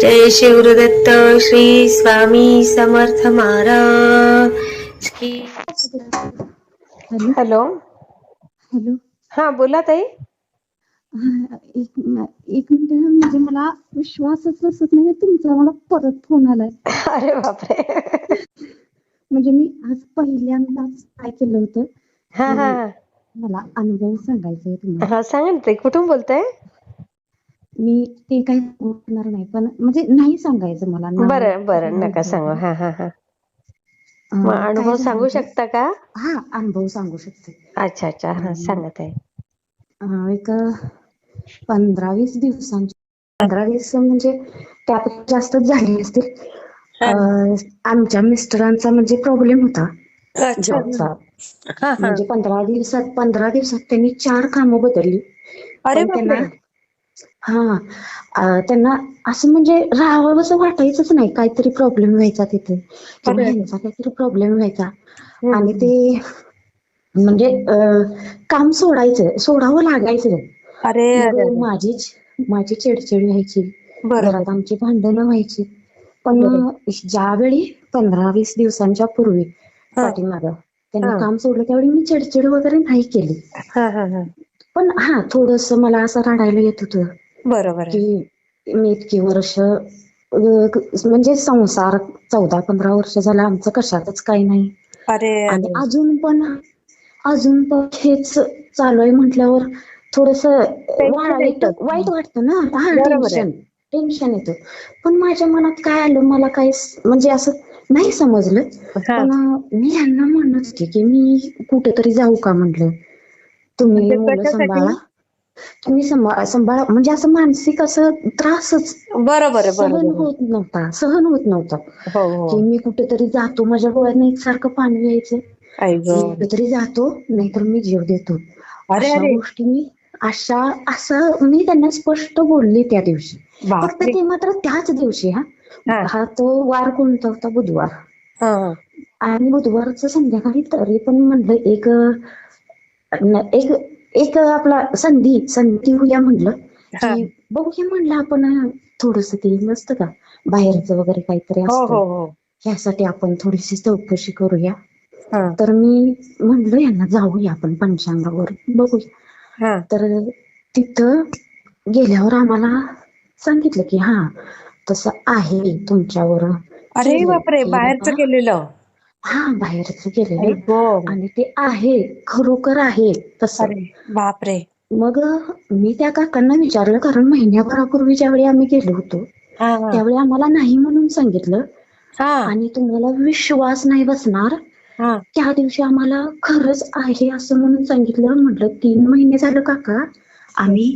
जय शिवदत्त श्री स्वामी समर्थ महाराज की hello. Hello. Hello हा बोला ताई. हा, एक एक मिनिट म्हणजे मला विश्वासच बसत नाही तुमचा मला परत फोन आलाय. अरे बापरे. म्हणजे मी आज पहिल्यांदाच काय केलं होतं? हा हा. हा. मला अनुभव सांगायचा आहे तुम्हाला. हा सांगा ना कुठून बोलताय? मी ते काही बोलणार नाही. पण म्हणजे नाही सांगायचं मला नाव. बरं बरं. नका सांगू. हा हा हा. अं, मग काय अनुभव सांगू? शकता का? हा अनुभव सांगू शकते. अच्छा अच्छा. हा सांगा ताई. अं, एक पंधरा वीस दिवसांची पंधरा वीस म्हणजे त्यापेक्षा जास्तच झाली असतील. अं, आमच्या मिस्टरांचा म्हणजे प्रॉब्लेम होता. अच्छा. जॉबचा हा हा. म्हणजे पंधरा दिवसात पंधरा दिवसात त्यांनी चार कामं बदलली. अरे पण त्यांना बापरे. हा अं, त्यांना असं म्हणजे राहावं असं वाटायचंच नाही काहीतरी प्रॉब्लेम व्हायचा तिथे किंवा अरे. ह्यांचा काहीतरी प्रॉब्लेम व्हायचा आणि. ते म्हणजे अं, काम सोडायचं सोडावं लागायचं अरे अरे. माझी माझी चिडचिड व्हायची बरोबर घरात आमची भांडणं व्हायची पण बरोबर. ज्यावेळी पंधरा वीस दिवसांच्या पूर्वी हा. पाठीमागं त्यांनी हा. काम सोडलं त्यावेळी मी चिडचिड वगैरे नाही केली हा हा हा पण हा थोडस मला असं रडायला येत होतं बरोबर की मी इतकी वर्ष म्हणजे संसार चौदा पंधरा वर्ष झालं आमचं कशातच काही नाही. अरे आणि अजून पण अजून पण हेच चालू आहे म्हटल्यावर थोडस वाईट वाटतं ना? हा. टेन्शन टेन्शन येतं. पण माझ्या मनात काय आलं मला काही म्हणजे असं नाही समजलं. पण मी ह्यांना म्हणत होते की मी कुठेतरी जाऊ का म्हटलं? तुम्ही म्हणजे मुलं? सांभाळा. तुम्ही सांभाळा सांभाळा. म्हणजे असं मानसिक असं त्रासच बरोबर सहन. होत नव्हता. सहन होत नव्हता. हो की हो मी कुठेतरी जातो. माझ्या डोळ्यात एकसारखं पाणी यायचं. कुठेतरी जातो नाहीतर मी जीव देतो. अशा गोष्टी मी अशा असं मी त्यांना स्पष्ट बोलली त्या दिवशी. फक्त ते मात्र त्याच दिवशी हा. हा. तो वार कोणता होता? बुधवार. आणि बुधवारचं संध्याकाळी तरी पण म्हणलं एक एक एक आपला संधी संधी होऊया म्हणलं हा. की बघूया म्हणलं आपण थोडस ते नसतं का? बाहेरचं वगैरे काहीतरी हो हो असतं. हो ह्यासाठी आपण थोडीशी चौकशी करूया. हा. तर मी म्हणलं यांना जाऊया आपण पंचांगावर बघूया. हा. तर तिथं गेल्यावर आम्हाला सांगितलं की हा तसं आहे तुमच्यावर. अरे बापरे बाहेरचं केलेलं? हा बाहेरच आई केलेलं गं. आणि ते आहे खरोखर आहे तसं. बापरे. मग मी त्या काकांना विचारलं कारण महिन्याभरापूर्वी ज्यावेळी आम्ही गेलो होतो त्यावेळी आम्हाला नाही म्हणून सांगितलं. हा. आणि तुम्हाला विश्वास नाही बसणार. हा. त्या दिवशी आम्हाला खरंच आहे असं म्हणून सांगितलं. म्हटलं तीन महिने झालं काका. आम्ही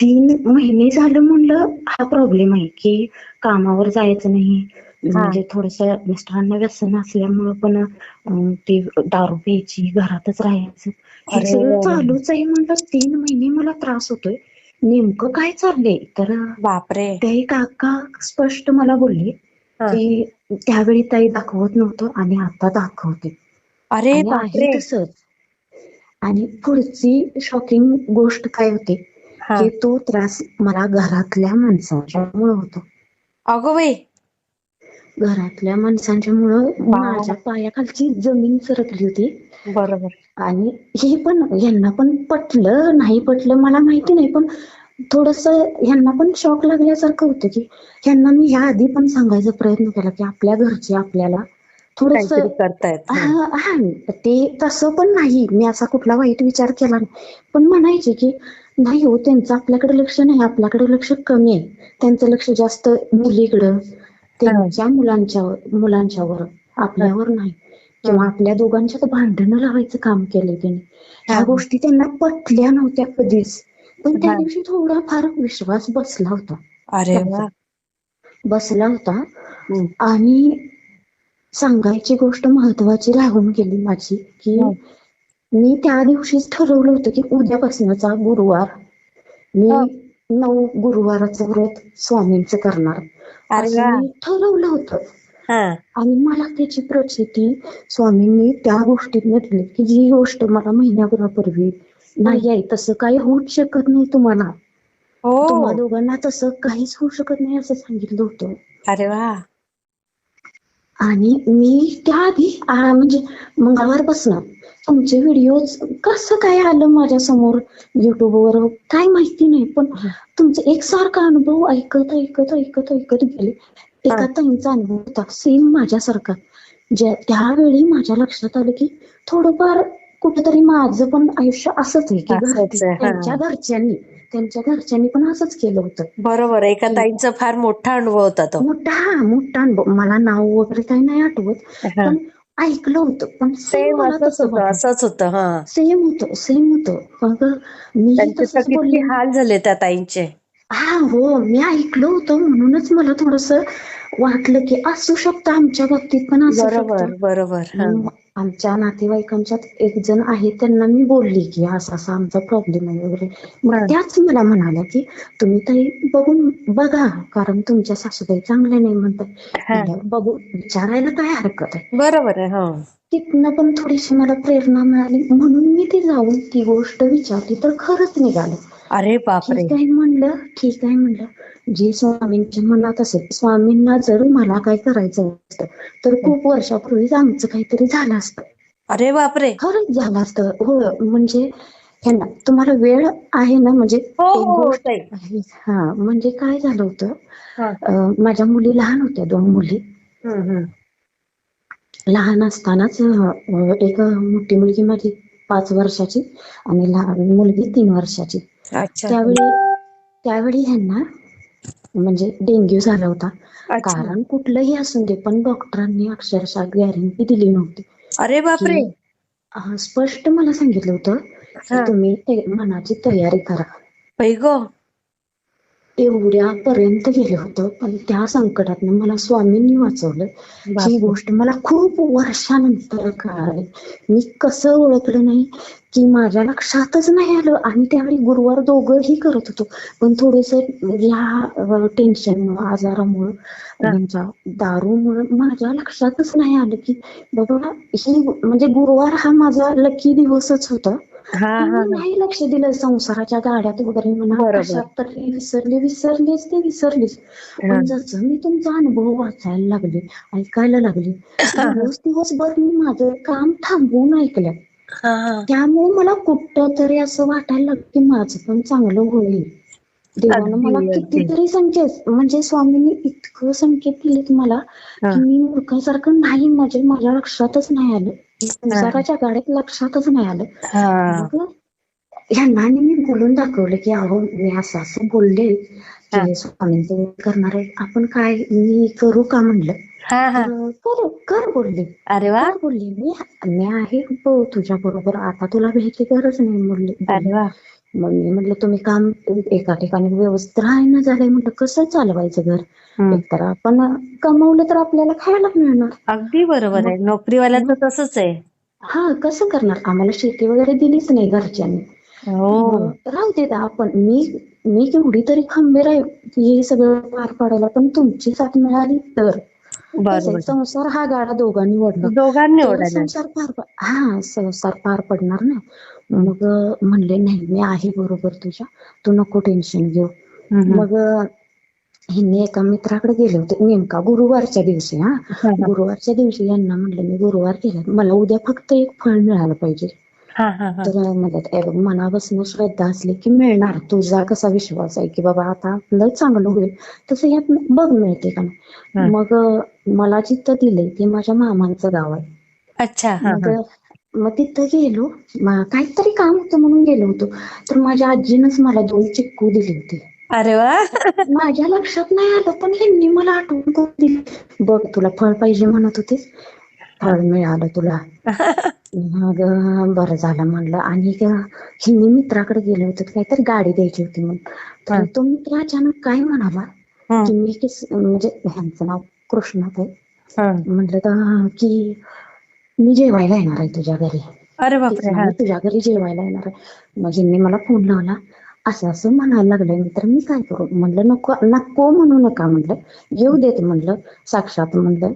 तीन महिने झालं म्हणलं हा प्रॉब्लेम आहे की कामावर जायचं नाही. म्हणजे थोडस मिस्टरांना व्यसन असल्यामुळं पण ते दारू प्यायची घरातच राहायचं. हे. सगळं चालूच आहे म्हणलं तीन महिने मला त्रास होतोय. नेमकं काय चाललंय? तर बापरे. ते काका स्पष्ट मला बोलले. की त्यावेळी ताई दाखवत नव्हतं आणि आता दाखवते. अरे तसंच. आणि पुढची शॉकिंग गोष्ट काय होते? की तो त्रास मला घरातल्या माणसांच्यामुळे होतो. अगो बाई. घरातल्या माणसांच्या मुळे माझ्या पायाखालची जमीन सरकली होती. बरोबर. आणि हे पण यांना पण पटलं नाही पटलं मला माहिती नाही पण थोडस यांना पण शॉक लागल्यासारखं होतं की यांना मी ह्या आधी पण सांगायचा प्रयत्न केला की आपल्या घरचे आपल्याला थोडस करतायत. हा हा, ते तसं पण नाही. मी असा कुठला वाईट विचार केला नाही. पण म्हणायचे की नाही हो त्यांचं आपल्याकडे लक्ष नाही. आपल्याकडे लक्ष कमी आहे. त्यांचं लक्ष जास्त मुलीकडं त्यांच्या मुलांच्या मुलांच्यावर आपल्यावर नाही किंवा आपल्या दोघांच्यात भांडणं लावायचं काम केलंय त्यांनी ह्या. गोष्टी त्यांना पटल्या नव्हत्या कधीच पण त्या. दिवशी थोडा फार विश्वास बसला होता अरे बसला होता. आणि सांगायची गोष्ट महत्वाची राहून गेली माझी की. मी त्या दिवशीच ठरवलं होतं की उद्यापासूनचा गुरुवार मी. नऊ गुरुवाराचं व्रत स्वामींचं करणार मी ठरवलं होतं. हा. आणि मला त्याची प्रचिती स्वामींनी त्या गोष्टीत दिली की जी गोष्ट मला महिन्याभरापूर्वी नाही आहे तसं काही होऊच शकत नाही तुम्हाला. तुम्हा हो दोघांना तसं काहीच होऊ शकत नाही असं सांगितलं होतं. अरे वा. आणि मी त्याआधी म्हणजे मंगळवारपासून तुमचे व्हिडिओ कसं काय आलं माझ्यासमोर युट्यूबवर काय माहिती नाही पण तुमचा एकसारखा अनुभव ऐकत ऐकत ऐकत ऐकत गेले एका. ताईंचा अनुभव होता सेम माझ्यासारखा ज्या त्यावेळी माझ्या लक्षात आलं की थोडंफार कुठेतरी माझं पण आयुष्य असंच आहे की असंच घरचे- आहे, हा. त्यांच्या घरच्यांनी त्यांच्या घरच्यांनी पण असंच केलं होतं. बरोबर एका ताईंचा फार मोठा अनुभव होता तो. मोठा हा मोठा अनुभव. मला नाव वगैरे काही नाही आठवत. पण ऐकलं होतं. पण सेम असंच होतं हा. सेम होतं सेम होतं. मग मी हाल झाले त्या ताईंचे. हा हो मी ऐकलं होतं. म्हणूनच मला थोडस वाटलं की असू शकतं आमच्या बाबतीत पण असू बरोबर बरोबर आमच्या नातेवाईकांच्यात एक जण आहे त्यांना मी बोलली की असा असा आमचा प्रॉब्लेम आहे वगैरे. मग. त्याच मला म्हणाल्या की तुम्ही ताई बघून बघा कारण तुमच्या सासूबाई चांगल्या नाही म्हणतात. हा. बघू विचारायला काय हरकत आहे? बरोबर आहे हो. तिथनं पण थोडीशी मला प्रेरणा मिळाली. म्हणून मी ती जाऊन ती गोष्ट विचारली तर खरंच निघालं. अरे बापरे. आहे म्हणलं ठीक आहे म्हणलं. जे स्वामींच्या मनात असेल स्वामींना जर मला काय करायचं असतं तर खूप वर्षापूर्वीच आमचं काहीतरी झालं असतं. अरे बापरे. खरंच झालं असतं. हो म्हणजे हे ना तुम्हाला वेळ आहे ना म्हणजे हो हो आहे. हा म्हणजे काय झालं होतं हा. माझ्या मुली लहान होत्या दोन मुली. लहान असतानाच एक मोठी मुलगी माझी पाच वर्षाची आणि लहान मुलगी तीन वर्षाची. अच्छा. त्यावेळी त्यावेळी ह्यांना म्हणजे डेंग्यू झाला होता. कारण कुठलंही असू दे पण डॉक्टरांनी अक्षरशः गॅरंटी दिली नव्हती. अरे बापरे! स्पष्ट मला सांगितलं होतं की. तुम्ही मनाची तयारी करा. बाई गो. एवढ्यापर्यंत गेलं होतं पण त्या संकटातनं मला स्वामींनी वाचवलं. ही. गोष्ट मला खूप वर्षानंतर कळाली. मी कसं ओळखलं नाही की माझ्या लक्षातच नाही आलं. आम्ही त्यावेळी गुरुवार दोघंही करत होतो. पण थोडेस या टेन्शनमुळं आजारामुळं. त्यांच्या दारूमुळं माझ्या लक्षातच नाही आलं की बाबा ही म्हणजे गुरुवार हा माझा लकी दिवसच होता. नाही लक्ष दिलं संसाराच्या गाड्यात वगैरे म्हणा. तरी विसरले विसरलीच ते विसरलीच. पण जसं मी तुमचा अनुभव वाचायला लागले ऐकायला लागले दिवस दिवसभर मी माझं काम थांबवून ऐकलं. त्यामुळे मला कुठं तरी असं वाटायला लागलं की माझं पण चांगलं होईल. देवानं मला. कितीतरी संकेत म्हणजे स्वामींनी इतकं संकेत दिलेत मला. की मी मूर्खासारखं नाही म्हणजे माझ्या लक्षातच नाही आलं. संसाराच्या गाड्यात लक्षातच नाही आलं. आणि मी बोलून दाखवलं की अहो मी असं असं बोलले स्वामींचं करणार आहे आपण काय मी करू का म्हणलं तर कर कर बोलले अरे वा बोलले मी मी आहे तुझ्या बरोबर आता तुला भ्यायची गरज नाही म्हणले अरे वा मग मी म्हटलं तुम्ही काम एका ठिकाणी व्यवस्थित राहायला झालंय म्हटलं कसं चालवायचं घर. एकतर आपण कमवलं तर आपल्याला खायला मिळणार अगदी बरोबर आहे नोकरीवाल्याचं तसंच आहे हा कसं करणार आम्हाला शेती वगैरे दिलीच नाही घरच्यांनी हो. राहू दे आपण मी मी केवढी तरी खंबीर आहे हे सगळं पार पाडायला पण तुमची साथ मिळाली तर. संसार हा गाडा दोघांनी ओढला. दोघांनी संसार पार पड- हा संसार पार पडणार ना. मग म्हणले नाही मी आहे बरोबर तुझ्या. तू नको टेन्शन घेऊ. मग ह्यांनी एका मित्राकडे गेले होते. नेमका गुरुवारच्या दिवशी हा. गुरुवारच्या दिवशी यांना म्हणलं मी गुरुवार केला मला उद्या फक्त एक फळ मिळालं पाहिजे. हा हा हा. तर म्हणतात "ए बघ, मनापासून श्रद्धा असली की मिळणार. तुझा कसा विश्वास आहे की बाबा आता आपलं चांगलं होईल. तसं यात बघ मिळते का नाही. मग मला जिथं दिलंय ते माझ्या मामांचं गाव आहे. अच्छा. मग मग तिथं गेलो. काहीतरी काम होतं म्हणून गेलो होतो. तर माझ्या आजीनंच मला दोन चिक्कू दिले होते. अरे वा. माझ्या लक्षात नाही आलं पण ह्यांनी मला आठवण करून दिली. बघ तुला फळ पाहिजे म्हणत होतीस. फळ मिळालं तुला. मग बरं झालं म्हणलं. आणि ह्यांनी मित्राकडे गेले होते काहीतरी गाडी द्यायची होती म्हणून. तर तो मित्र अचानक काय म्हणाला. की मी म्हणजे ह्यांचं नाव कृष्णात आहे हं. म्हटलं तर की मी जेवायला येणार आहे तुझ्या घरी. अरे बापरे तुझ्या घरी जेवायला येणार आहे. मग ह्यांनी मला फोन लावला. असं असं म्हणायला लागलंय मी तर मी काय करू? म्हणलं नको नको म्हणू नका. म्हणलं येऊ देत. म्हणलं साक्षात म्हणलं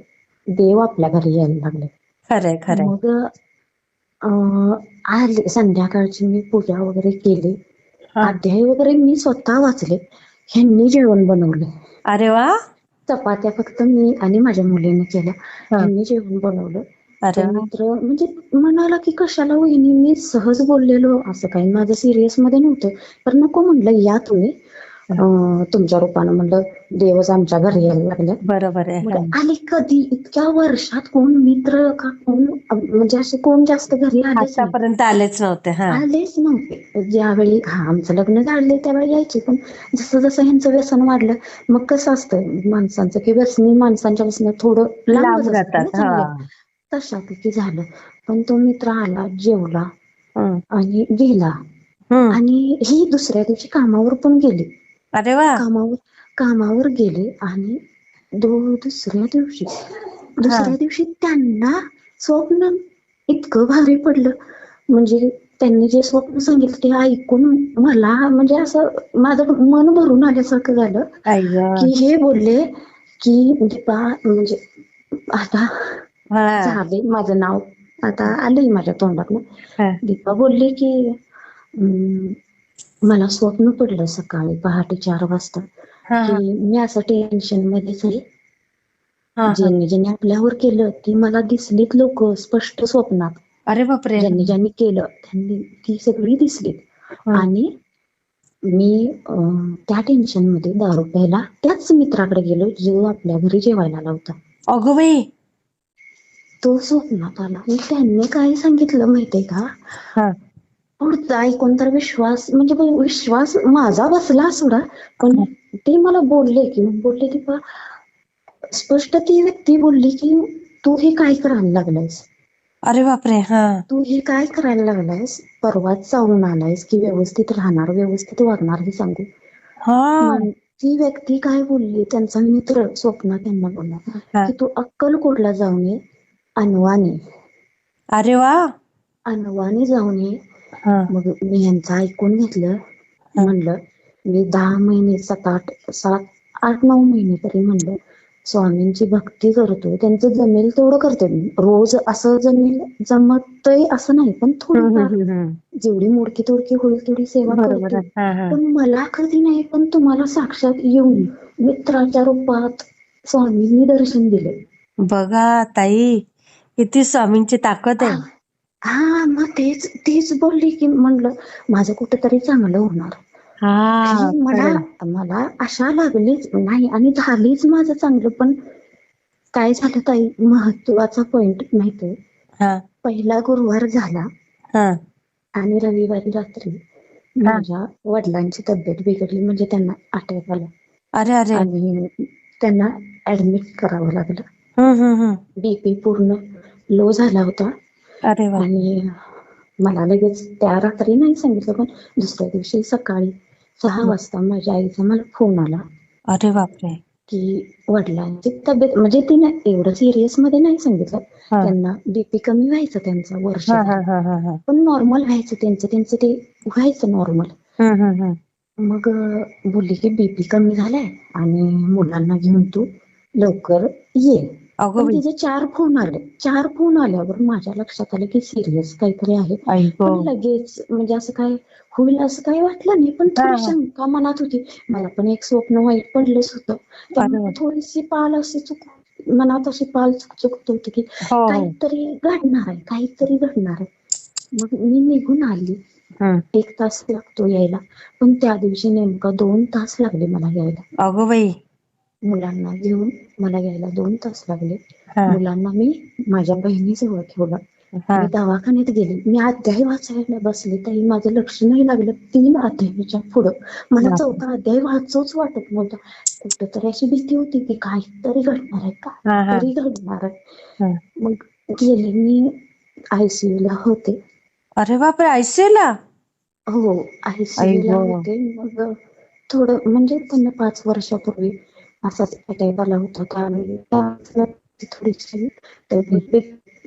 देव आपल्या घरी यायला लागले. खरंय खरंय. मग अं, आले संध्याकाळची मी पूजा वगैरे केली. हा. अध्याय वगैरे मी स्वतः वाचले. ह्यांनी जेवण बनवलं. अरे वा. चपात्या फक्त मी आणि माझ्या मुलीने केल्या. ह्यांनी जेवण बनवलं. अरे वा. मित्र म्हणजे म्हणाला की कशाला वहिनी मी सहज बोललेलो. असं काही माझं सिरियसमध्ये नव्हतं. तर नको म्हणलं या तुम्ही. तुमच्या रूपानं म्हणलं देवच आमच्या घरी यायला लागलं बरोबर आहे मग हं. आली कधी इतक्या वर्षात कोण मित्र का कोण म्हणजे असे कोण जास्त घरी. आतापर्यंत आलेच नव्हते हा आलेच नव्हते ज्यावेळी हा आमचं लग्न झाले त्यावेळी यायचे पण जसं जसं ह्यांचं व्यसन वाढलं मग कसं असतं माणसांचं की व्यसनी माणसांच्या व्यसन थोडं लांब जातात चांगलं. तशापैकी झालं पण तो मित्र आला जेवला. आणि गेला. आणि ही दुसऱ्या दिवशी कामावर पण गेली अरे वा. कामावर कामावर गेले आणि दुसऱ्या दिवशी दुसऱ्या दिवशी त्यांना स्वप्न इतकं भारी पडलं. म्हणजे त्यांनी जे स्वप्न सांगितलं ते ऐकून मला म्हणजे असं माझं मन भरून आल्यासारखं झालं. की हे बोलले की दीपा म्हणजे आता झाले माझं नाव आता आलंय माझ्या तोंडात. दीपा बोलली की मला स्वप्न पडलं सकाळी पहाटे चार वाजता. की मी असं टेन्शन मध्येच आहे. ज्यांनी ज्यांनी आपल्यावर केलं ती मला दिसलीत लोक स्पष्ट स्वप्नात. अरे बापरे. ज्यांनी ज्यांनी केलं त्यांनी ती सगळी दिसलीत. आणि मी त्या टेन्शनमध्ये दारू प्यायला त्याच मित्राकडे गेलो जो आपल्या घरी जेवायला आला होता. अगो तो स्वप्नात आला. त्यांनी काय सांगितलं माहितीये का? पुढचा ऐकून तर विश्वास म्हणजे विश्वास माझा बसला सोडा पण ते मला बोलले की बोलले की बा स्पष्ट ती व्यक्ती बोलली की तू हे काय करायला लागलायस? अरे बापरे हा. तू हे काय करायला लागलायस? परवाच जाऊन आलायस की व्यवस्थित राहणार व्यवस्थित वागणार हे सांगू? हा. ती व्यक्ती काय बोलली? त्यांचा मित्र स्वप्न त्यांना बोलला. की तू अक्कलकोटला जाऊन ये अनवानी. अरे वा. अनवानी जाऊन ये मग मी यांचं ऐकून घेतलं. म्हणलं मी दहा महिने सात आठ सात आठ नऊ महिने तरी म्हणलं स्वामींची भक्ती करतोय त्यांचं जमेल तेवढं करतोय. मी रोज असं जमेल जमतय असं नाही पण हम्म. जेवढी मोडकी तोडकी होईल तेवढी सेवा करतो. पण मला कधी नाही पण तुम्हाला साक्षात येऊन मित्राच्या रूपात स्वामींनी दर्शन दिले बघा ताई किती स्वामींची ताकद आहे. हा मग तेच तेच बोलली की म्हणलं माझं कुठेतरी चांगलं होणार. आणि मला. मला आशा लागलीच नाही आणि झालीच माझं चांगलं पण काय झालं ताई? महत्त्वाचा पॉइंट माहितीये? पहिला गुरुवार झाला. आणि रविवारी रात्री माझ्या वडिलांची तब्येत बिघडली म्हणजे त्यांना अटॅक आला. अरे अरे. आणि त्यांना ऍडमिट करावं लागलं. बीपी पूर्ण लो झाला होता. अरे वा. आणि मला लगेच त्या रात्री नाही सांगितलं पण दुसऱ्या दिवशी सकाळी सहा वाजता माझ्या आईचा मला फोन आला. अरे बापरे. की वडिलांची तब्येत म्हणजे तिने एवढं सिरियसमध्ये नाही सांगितलं. त्यांना बीपी कमी व्हायचं त्यांचं वर्ष. पण नॉर्मल व्हायचं त्यांचं त्यांचं ते व्हायचं नॉर्मल मग बोलली की बीपी कमी झालाय आणि मुलांना घेऊन तू लवकर ये. पण तिचे चार फोन आले. चार फोन आल्यावर माझ्या लक्षात आलं की सिरियस काहीतरी आहे. पण लगेच म्हणजे असं काय होईल असं काही वाटलं नाही पण थोडी. शंका मनात होती. मला पण एक स्वप्न वाईट पडलंच होतं. थोडीशी पाल अशी चुक मनात अशी पाल चुक चुकत होती की हो. काहीतरी घडणार आहे काहीतरी घडणार आहे. मग मी निघून आली. एक तास लागतो यायला. पण त्या दिवशी नेमका दोन तास लागले मला यायला. अगो बाई. मुलांना घेऊन मला यायला दोन तास लागले. मुलांना मी माझ्या बहिणीजवळ ठेवलं मी दवाखान्यात गेले. मी अध्याय वाचायला बसले तरी माझं लक्ष नाही लागलं. तीन अध्यायाच्या पुढं. मला. चौथा अध्याय वाचूच वाटत नव्हता. कुठंतरी अशी भीती होती की काहीतरी घडणार आहे. काहीतरी घडणार आहे. मग गेले मी आयसीयू ला होते. अरे बापरे आयसीला हो आयसीयू ला. होते. मग थोडं म्हणजे त्यांना पाच वर्षापूर्वी असाच अटॅक आला होता त्यावेळी थोडीशी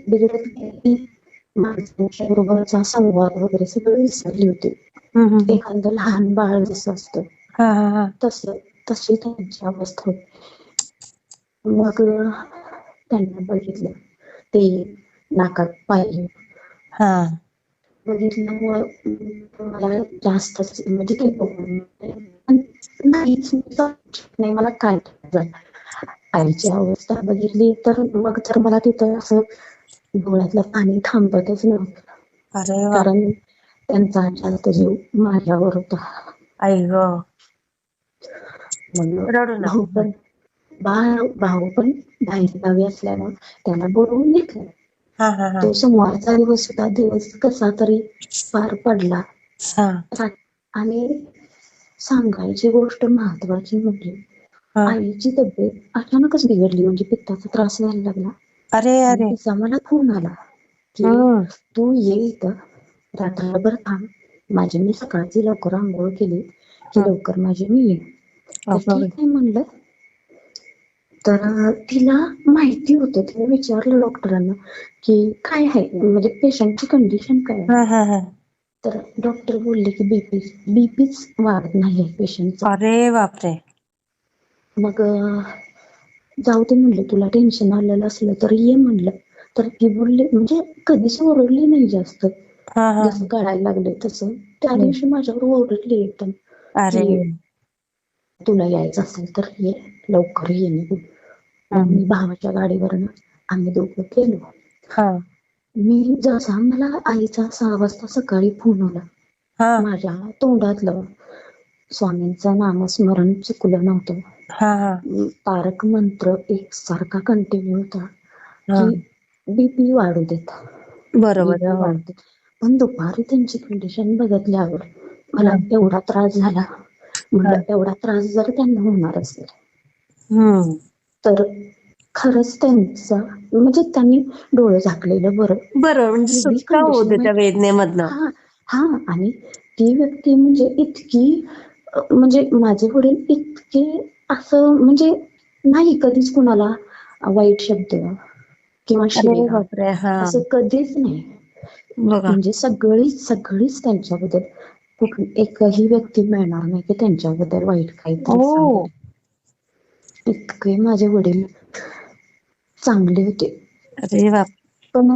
बिघडत माणसांच्या बरोबरचा संवाद वगैरे सगळं विसरली होती. एखादं लहान बाळ जसं असतं. तसं तशी त्यांची अवस्था होती. मग त्यांना बघितलं. ते नाकात पाहिजे हा. बघितल्यामुळं अं, मला जास्तच म्हणजे ते नाही. मला काय आईची अवस्था बघितली तर मग तर मला तिथं असं डोळ्यातलं पाणी थांबतच नव्हतं. अरे कारण त्यांचा जास्त जीव माझ्यावर होता. आई ग. भाऊ पण भाऊ पण बाहेर गावी असल्यामुळे त्याला बोलवून घेतलं. तो सोमवारचा दिवस होता. दिवस कसा तरी पार पडला. आणि सांगायची गोष्ट महत्वाची म्हणजे. आईची तब्येत अचानकच बिघडली. म्हणजे पित्ताचा त्रास व्हायला लागला. अरे अरे. तिचा मला फोन आला की. तू ये इथं. रात्रभर थांब. माझी मी सकाळची लवकर आंघोळ केली की. लवकर माझी मी येईन. म्हणलं. तर तिला माहिती होतं तिने विचारलं डॉक्टरांना की काय आहे? म्हणजे पेशंटची कंडिशन काय आहे? हा हा हा. तर डॉक्टर बोलले की बीपी बीपीच वाढत नाही आहे पेशंटचा अरे बापरे. मग जाऊ दे म्हणलं तुला टेन्शन आलेलं असलं तर ये म्हणलं. तर ती बोलली म्हणजे कधीच ओरडली नाही जास्त. हा हा. जसं कळायला लागले तसं. त्या दिवशी माझ्यावर ओरडली एकदम. तुला यायचं असेल तर ये लवकर ये निघून. मी भावाच्या गाडीवरनं आम्ही दोघं गेलो. हा. मी जसा मला आईचा सहा वाजता सकाळी फोन आला. माझ्या तोंडातलं स्वामींचं नामस्मरण चुकलं नव्हतं. तारक मंत्र एकसारखा कंटिन्यू होता की बीपी वाढू देत. बरोबर BP. वाढू देत. पण दुपारी त्यांची कंडिशन बघितल्यावर मला. एवढा त्रास झाला. एवढा त्रास जर त्यांना होणार असेल तर खरंच त्यांचा म्हणजे त्यांनी डोळे झाकलेलं बरं. बरं म्हणजे सुटका त्या वेदनेमधनं. हा हा आणि ती व्यक्ती म्हणजे इतकी म्हणजे माझे वडील इतके असं म्हणजे नाही कधीच कुणाला वाईट शब्द किंवा असं कधीच नाही. म्हणजे सगळीच सगळीच त्यांच्याबद्दल कुठ एकही व्यक्ती मिळणार नाही की त्यांच्याबद्दल वाईट काहीतरी हो. इतके माझे वडील चांगले होते. अरे बाप. पण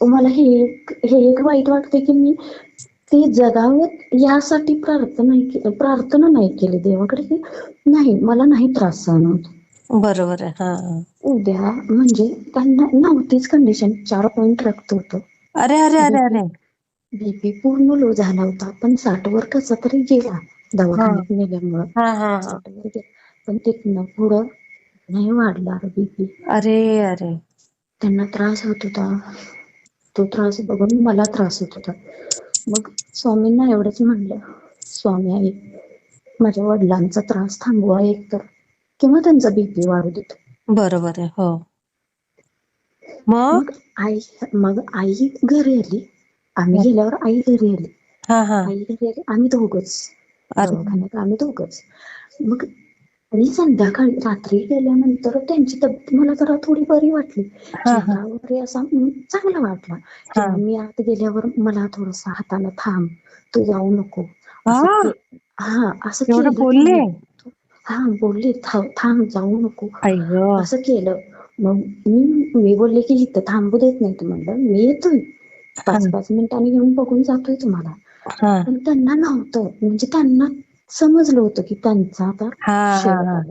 मला हे एक हे एक वाईट वाटते की मी ते जगावं यासाठी प्रार्थना प्रार्थना नाही केली देवाकडे. की नाही मला नाही त्रास सहन होत. बरोबर आहे. उद्या म्हणजे त्यांना नव्हतीच कंडिशन चार पॉईंट रक्त होतं. अरे अरे अरे अरे. बीपी पूर्ण लो झाला होता पण साठ वर कसा तरी गेला. दवाखान्यात नेल्यामुळं. साठ वर गेला. पण तिथनं पुढं नाही वाढला बीपी अरे अरे. त्यांना त्रास होत होता. तो त्रास बघून मला त्रास होत होता. मग स्वामींना एवढंच म्हणलं स्वामी आई माझ्या वडिलांचा त्रास थांबवा एक तर किंवा त्यांचा बीपी वाढू देत. बरोबर आहे हो. मग? आई मग आई घरी आली. आम्ही गेल्यावर आई घरी आली. आई घरी आली. आम्ही दोघच. आम्ही दोघच. मग मी संध्याकाळी रात्री गेल्यानंतर त्यांची तब्येत मला जरा थोडी बरी वाटली. वगैरे असा चांगला वाटला. मी आत गेल्यावर मला थोडस हाताला थांब तू जाऊ नको. हा? असं बोलले. हा बोलले "था- थांब जाऊ नको. असं केलं. मग मी मी बोलले की इथं थांबू देत नाही तू म्हणलं. मी येतोय. पाच पाच मिनिटांनी येऊन बघून जातोय तुम्हाला. पण त्यांना नव्हतं. म्हणजे त्यांना समजलं होतं की त्यांचा आता शेवट आला.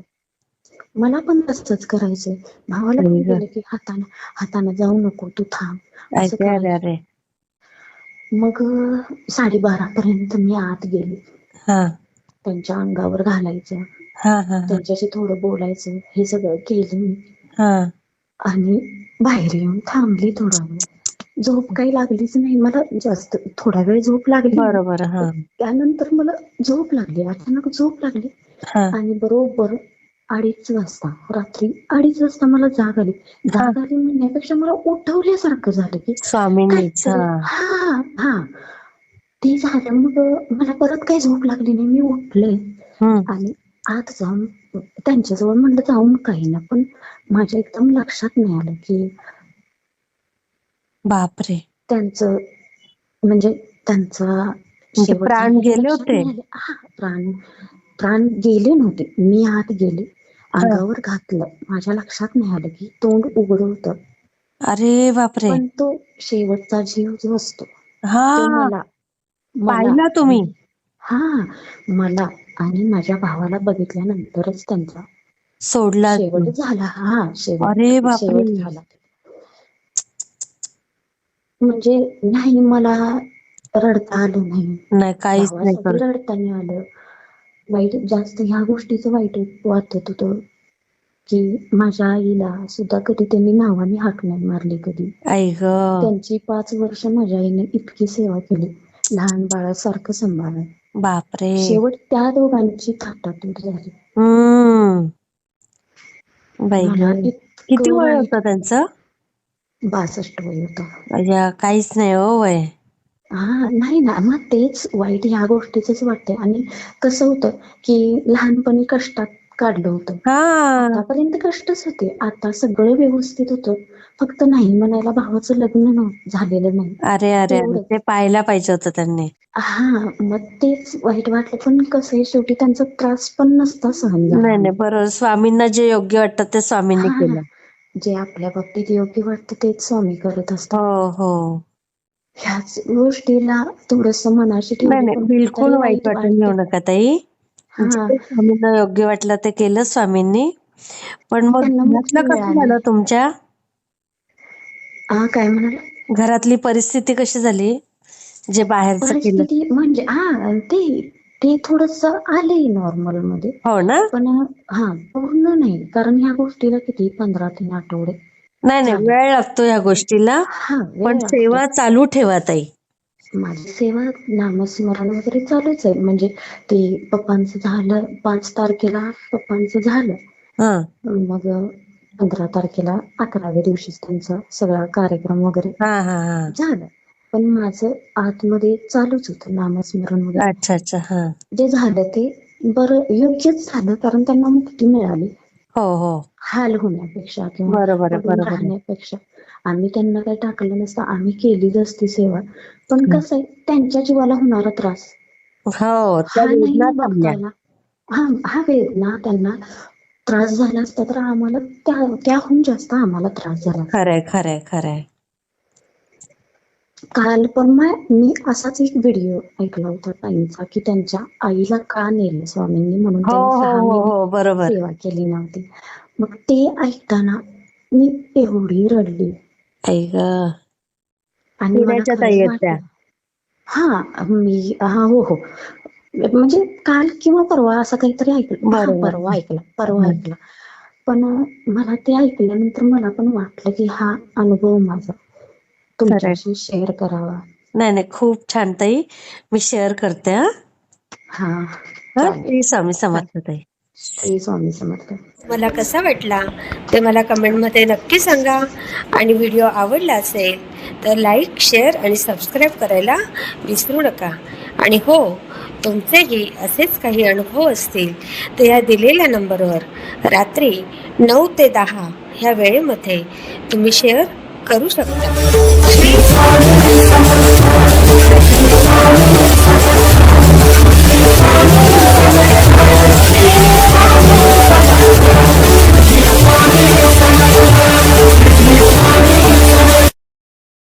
मला पण तसंच करायचंय. भावाला पण. गेलं की हाताने हाताने जाऊ नको तू थांब. असं अरे अरे करायचं. अरे मग अं, साडेबारा पर्यंत मी आत गेले. हा. त्यांच्या अंगावर घालायचं. हा हा हा. त्यांच्याशी थोडं बोलायचं. हे सगळं केलं मी. हा. आणि बाहेर येऊन थांबली थोडा वेळ. झोप काही लागलीच नाही. मला जास्त थोडा वेळ झोप लागली. बरोबर त्यानंतर मला झोप लागली. अचानक झोप लागली. हा. आणि बरोबर अडीच वाजता रात्री अडीच वाजता मला जाग आली. जाग आली म्हणण्यापेक्षा मला उठवल्यासारखं झालं की हा. हा ते झालं मग मला परत काही झोप लागली नाही. मी उठले आणि आत जाऊन त्यांच्याजवळ म्हणलं जाऊन काही ना. पण माझ्या एकदम लक्षात नाही आलं की बापरे. त्यांचं म्हणजे त्यांचा म्हणजे प्राण गेले होते? हा प्राण प्राण गेले नव्हते. मी आत गेले. अंगावर घातलं. माझ्या लक्षात नाही आलं की तोंड उघड होतं. अरे बापरे. पण तो शेवटचा जीव जो असतो तो हा मला पाहिला तुम्ही? हा मला आणि माझ्या भावाला बघितल्यानंतरच त्यांचा सोडला शेवट झाला. हा शेवट अरे बापरे. शेवट झाला. म्हणजे नाही मला रडता आलं नाही. नाही काहीच नाही भावासाठी करत. रडता नाही आलं. वाईट जास्त ह्या गोष्टीचं वाईट वाटत होतं की माझ्या आईला सुद्धा कधी त्यांनी नावाने हाक नाही मारली कधी. आई ग. त्यांची पाच वर्ष माझ्या आईने इतकी सेवा केली. लहान बाळासारखं सांभाळलं बापरे. शेवट त्या दोघांची थाटातूट झाली. हम्म. बाई मला इतकं किती वय वाईट- होतं त्यांचं? बासष्ट वय होतं. अय्या, काहीच नाही हो वय. हा नाही ना मग तेच वाईट ह्या गोष्टीच वाटतंय. आणि कसं होतं की लहानपणी कष्टात काढलं होतं. हा. आतापर्यंत कष्टच होते. आता सगळं व्यवस्थित होतं. फक्त नाही म्हणायला भावाचं लग्न नव्ह- झालेलं नाही. अरे अरे. ते पाहायला पाहिजे होतं त्यांनी. हा मग तेच वाईट वाटलं. पण कसं आहे शेवटी त्यांचा त्रास पण नसता सहन झाला. नाही नाही बरोबर. स्वामींना जे योग्य वाटतं ते स्वामींनी हा. केलं. जे आपल्या बाबतीत योग्य वाटतं तेच स्वामी करत असतात. हो हो. ह्याच गोष्टीला थोडस मनाशी नाही नाही बिलकुल वाईट वाटून घेऊ. नका ताई. हा. जे स्वामींना योग्य वाटलं ते केलं स्वामींनी. पण मग त्यांना मुक्ती घरातलं कसं मिळाली. झालं तुमच्या? हा काय म्हणाला? घरातली परिस्थिती कशी झाली? जे बाहेरचं केलं. परिस्थिती म्हणजे हा ते ते थोडस आले नॉर्मलमध्ये. हो ना? पण हा पूर्ण नाही. कारण ह्या गोष्टीला किती? पंधरा तीन आठवडे. नाही नाही. वेळ लागतो या गोष्टीला. हा वेळ पण लागतो. सेवा चालू ठेवा ताई. माझी सेवा नामस्मरण वगैरे चालूच आहे. म्हणजे ते पप्पांचं झालं पाच तारखेला पप्पांचं झालं. हा. मग पंधरा तारखेला अकराव्या दिवशी त्यांचा सगळा कार्यक्रम वगैरे हा हा हा. झालं. पण माझं आतमध्ये चालूच होतं नामस्मरण वगैरे. अच्छा अच्छा हा. जे झालं ते बरं योग्यच झालं कारण त्यांना मुक्ती मिळाली. हो हो. हाल होण्यापेक्षा किंवा बरोबर आहे, पडून बरोबर आहे. राहण्यापेक्षा. आम्ही त्यांना काही टाकलं नसतं आम्ही केलीच असती सेवा. पण. कसं आहे त्यांच्या जीवाला होणारा त्रास. हो त्या हा नाही वेदना थांबल्या हा हा त्यांना त्रास झाला असता तर आम्हाला त्या त्याहून जास्त आम्हाला त्रास झाला असता. खरंय खरंय खरंय. काल पण मा- असाच एक व्हिडिओ ऐकला होता ताईंचा की त्यांच्या आईला का नेलं स्वामींनी म्हणून हो हो हो सेवा केली नव्हती. मग ते ऐकताना मी एवढी रडली. आणि हा मी हा हो हो. म्हणजे काल किंवा परवा असं काहीतरी ऐकलं. बरोबर. परवा ऐकला परवा. ऐकला. पण मला ते ऐकल्यानंतर मला पण वाटलं की हा अनुभव माझा. तुमच्याशी शेअर करावा. नाही नाही खूप छान ताई. मी शेअर करते हा. हा हा चालेल. श्री स्वामी समर्थ ताई. श्री स्वामी समर्थ. मला कसा वाटला ते मला कमेंटमध्ये नक्की सांगा. आणि व्हिडिओ आवडला असेल तर लाईक शेअर आणि सबस्क्राईब करायला विसरू नका. आणि हो तुमचेही असेच काही अनुभव असतील तर या दिलेल्या नंबरवर रात्री नऊ ते दहा ह्या वेळेमध्ये तुम्ही शेअर करू शकता.